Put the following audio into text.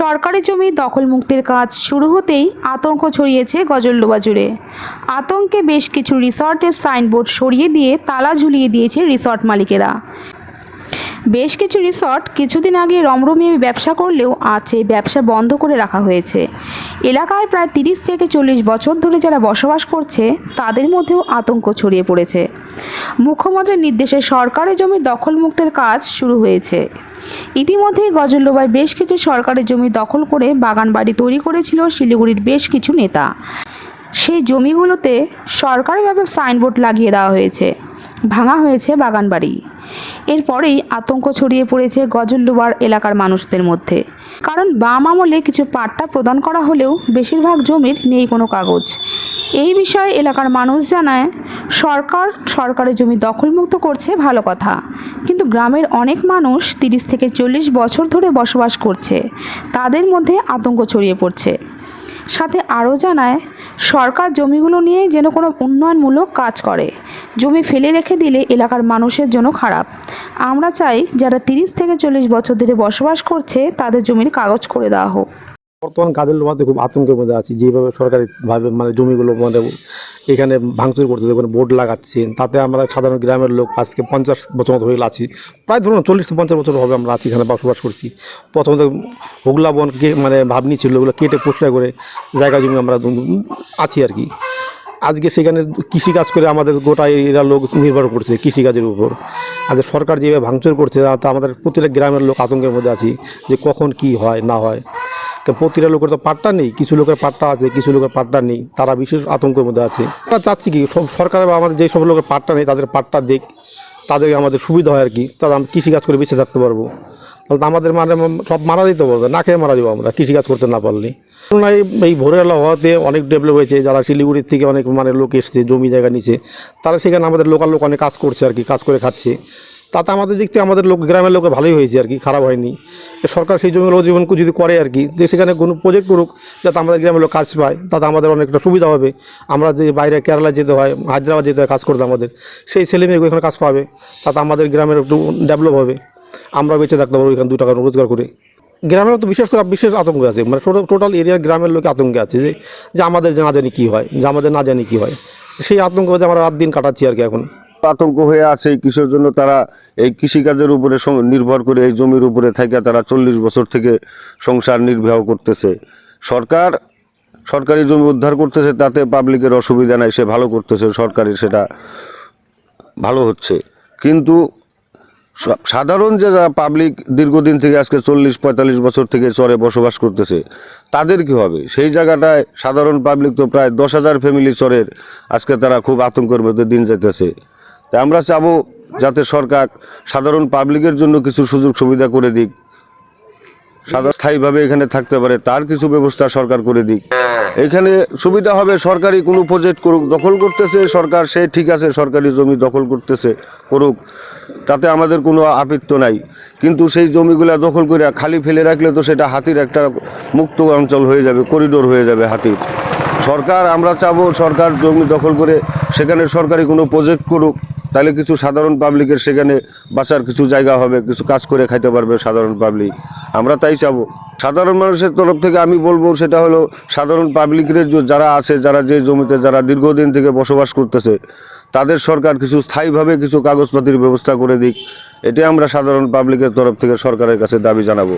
সরকারি জমি দখল মুক্তির কাজ শুরু হতেই আতঙ্ক ছড়িয়েছে গজলডোবা জুড়ে। আতঙ্কে বেশ কিছু রিসর্টের সাইনবোর্ড সরিয়ে দিয়ে তালা ঝুলিয়ে দিয়েছে রিসর্ট মালিকেরা। বেশ কিছু রিসর্ট কিছুদিন আগে রমরমিয়ে ব্যবসা করলেও আজ এই ব্যবসা বন্ধ করে রাখা হয়েছে। এলাকায় প্রায় তিরিশ থেকে চল্লিশ বছর ধরে যারা বসবাস করছে, তাদের মধ্যেও আতঙ্ক ছড়িয়ে পড়েছে। মুখ্যমন্ত্রীর নির্দেশে সরকারি জমি দখলমুক্তের কাজ শুরু হয়েছে। ইতিমধ্যেই গজলডোবায় বেশ কিছু সরকারি জমি দখল করে বাগান বাড়ি তৈরি করেছিল শিলিগুড়ির বেশ কিছু নেতা। সেই জমিগুলোতে সরকারিভাবে সাইনবোর্ড লাগিয়ে দেওয়া হয়েছে। ভাঙা হয়েছে বাগান বাড়ি এরপরেই আতঙ্ক ছড়িয়ে পড়েছে গজলডোবার এলাকার মানুষদের মধ্যে। কারণ বাম আমলে কিছু পাট্টা প্রদান করা হলেও বেশিরভাগ জমির নেই কোনো কাগজ। এই বিষয়ে এলাকার মানুষ জানায় সরকার সরকারের জমি দখলমুক্ত করছে, ভালো কথা। কিন্তু গ্রামের অনেক মানুষ তিরিশ থেকে চল্লিশ বছর ধরে বসবাস করছে। তাদের মধ্যে আতঙ্ক ছড়িয়ে পড়ছে। সাথে আরও জানায়, সরকার জমিগুলো নিয়ে যেন কোনো উন্নয়নমূলক কাজ করে। জমি ফেলে রেখে দিলে এলাকার মানুষের জন্য খারাপ। আমরা চাই যারা তিরিশ থেকে চল্লিশ বছর ধরে বসবাস করছে, তাদের জমির কাগজ করে দেওয়া হোক। বর্তমান কাজের লোভাতে খুব আতঙ্কের মধ্যে আছি। যেভাবে সরকারিভাবে মানে জমিগুলো মানে এখানে ভাঙচুর করতে ওখানে বোর্ড লাগাচ্ছে তাতে আমরা সাধারণ গ্রামের লোক আজকে পঞ্চাশ বছর মতো হয়ে আছি প্রায় ধরুন চল্লিশ পঞ্চাশ বছর হবে আমরা আছি এখানে বসবাস করছি। প্রথমত হুগলা বন কে মানে ভাবনি ছিল, ওগুলো কেটে পরিষ্কার করে জায়গা জমি আমরা আছি আর কি। আজকে সেখানে কৃষিকাজ করে আমাদের গোটা এরা লোক নির্ভর করছে কৃষিকাজের উপর। আজ সরকার যেভাবে ভাঙচুর করছে, তা আমাদের প্রতিটা গ্রামের লোক আতঙ্কের মধ্যে আছি যে কখন কি হয়, না হয়। তো প্রতিটা লোকের তো পাট্টা নেই, কিছু লোকের পাট্টা আছে, কিছু লোকের পাট্টা নেই, তারা বিশেষ আতঙ্কের মধ্যে আছে। আমরা চাচ্ছি কি, সব সরকার বা আমাদের যেসব লোকের পাট্টা নেই, তাদের পাট্টা দিক তাদের আমাদের সুবিধা হয় আর কি, তাহলে আমরা কৃষিকাজ করে বেঁচে থাকতে পারব। তাহলে তো আমাদের মানে সব মারা দিতে পারবে, না খেয়ে মারা যাব আমরা, কৃষিকাজ করতে না পারলে। এই- এই ভোরের হওয়াতে অনেক ডেভেলপ হয়েছে, যারা শিলিগুড়ির থেকে অনেক মানে লোক এসছে, জমি জায়গা নিচে তারা সেখানে আমাদের লোকাল লোক অনেক কাজ করছে আর কি, কাজ করে খাচ্ছে। তাতে আমাদের দিক থেকে আমাদের লোক গ্রামের লোকে ভালোই হয়েছে আর কি, খারাপ হয়নি। সরকার সেই জমিগুলো জীবন যদি করে আর কি, যে সেখানে কোনো প্রজেক্ট করুক, যাতে আমাদের গ্রামের লোক কাজ পায়, তাতে আমাদের অনেকটা সুবিধা হবে। আমরা যে বাইরে কেরালা যেতে হয়, হায়দ্রাবাদ যেতে হয়, কাজ করতে আমাদের, সেই ছেলে মেয়ে এখানে কাজ পাবে, তাতে আমাদের গ্রামের একটু ডেভেলপ হবে। আমরা বেঁচে থাকতে পারব এখানে দু টাকা রোজগার করে। গ্রামের তো বিশেষ করে বিশেষ আতঙ্ক আছে মানে টোটাল এরিয়ার গ্রামের লোকে আতঙ্কে আছে যে যে আমাদের না জানি কী হয়, যে আমাদের না জানি কী হয়। সেই আতঙ্ক আমরা রাত দিন কাটাচ্ছি আর কি এখন। আতঙ্ক হয়ে আছে এই কিসের জন্য তারা এই কৃষিকাজের উপরে নির্ভর করে এই জমির উপরে থেকে তারা চল্লিশ বছর থেকে সংসার নির্বাহ করতেছে। সরকার, সরকারি জমি উদ্ধার করতেছে, তাতে পাবলিকের অসুবিধা নাই, সে ভালো করতেছে, সরকারি সেটা ভালো হচ্ছে। কিন্তু সাধারণ যে যারা পাবলিক দীর্ঘদিন থেকে আজকে চল্লিশ, পঁয়তাল্লিশ বছর থেকে চরে বসবাস করতেছে, তাদের কি হবে? সেই জায়গাটায় সাধারণ পাবলিক তো প্রায় দশ হাজার ফ্যামিলি চরের আজকে তারা খুব আতঙ্কের মধ্যে দিন যেতেছে তাই আমরা চাবো যাতে সরকার সাধারণ পাবলিকের জন্য কিছু সুযোগ সুবিধা করে দিক। স্থায়ীভাবে এখানে থাকতে পারে, তার কিছু ব্যবস্থা সরকার করে দিক। এখানে সুবিধা হবে সরকারি কোনো প্রজেক্ট করুক, দখল করতেছে সরকার, সে ঠিক আছে, সরকারি জমি দখল করতেছে, করুক। তাতে আমাদের কোনো আপত্ত নাই। কিন্তু সেই জমিগুলা দখল করে খালি ফেলে রাখলে তো সেটা হাতির একটা মুক্ত অঞ্চল হয়ে যাবে করিডোর হয়ে যাবে হাতির। সরকার, আমরা চাবো সরকার জমি দখল করে সেখানে সরকারি কোনো প্রজেক্ট করুক। তাহলে কিছু সাধারণ পাবলিকের সেখানে বাঁচার কিছু জায়গা হবে, কিছু কাজ করে খাইতে পারবে সাধারণ পাবলিক। আমরা তাই চাবো। সাধারণ মানুষের তরফ থেকে আমি বলব সেটা হলো, সাধারণ পাবলিকের যারা আছে, যারা যে জমিতে, যারা দীর্ঘদিন থেকে বসবাস করতেছে, তাদের সরকার কিছু স্থায়ীভাবে কিছু কাগজপাতির ব্যবস্থা করে দিক। এটাই আমরা সাধারণ পাবলিকের তরফ থেকে সরকারের কাছে দাবি জানাব।